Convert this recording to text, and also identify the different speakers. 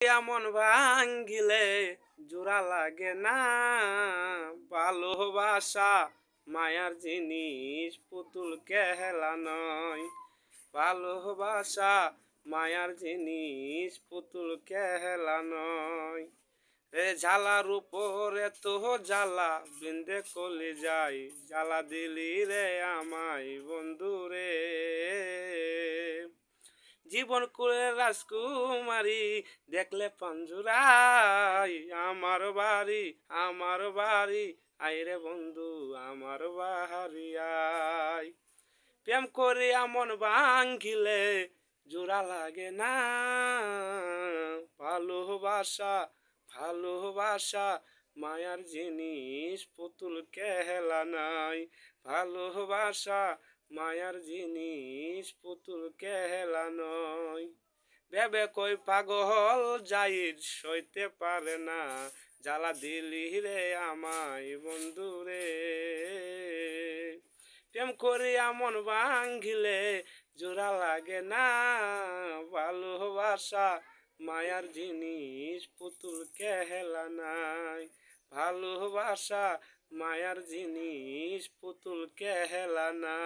Speaker 1: এমন ভাঙ্গিলে জোড়া লাগে না। ভালোবাসা মায়ার জিনিস, পুতুল কেহেলা নয়। ভালোবাসা মায়ার জিনিস, পুতুল কেহেলা নয়। রে ঝালার উপরে তো জ্বালা, বৃন্দে কলে যাই জ্বালা দিলি রে আমায় জীবন করে রাজকুমারী, দেখলে পঞ্জুরাই আমার বাড়ি আমার বাড়ি আইরে বন্ধু, আমার বাড়ি, আই। প্রেম করে এমন ভাঙ্গিলে জোড়া লাগে না। ভালোবাসা ভালোবাসা, মায়ার জিনিস, পুতুল কেহেলা নাই। ভালোবাসা মায়ার জিনিস পুতুল কেহেলা নয়। ভেবে কই পাগল যাই সইতে পারে না। জ্বালা দিলি রে আমায় বন্ধু রে। প্রেম করে মন ভাঙ্গিলে জোড়া লাগে না। ভালোবাসা মায়ার জিনিস পুতুল কেহেলা নাই। ভালোবাসা মায়ার জিনিস পুতুল কেহেলা না।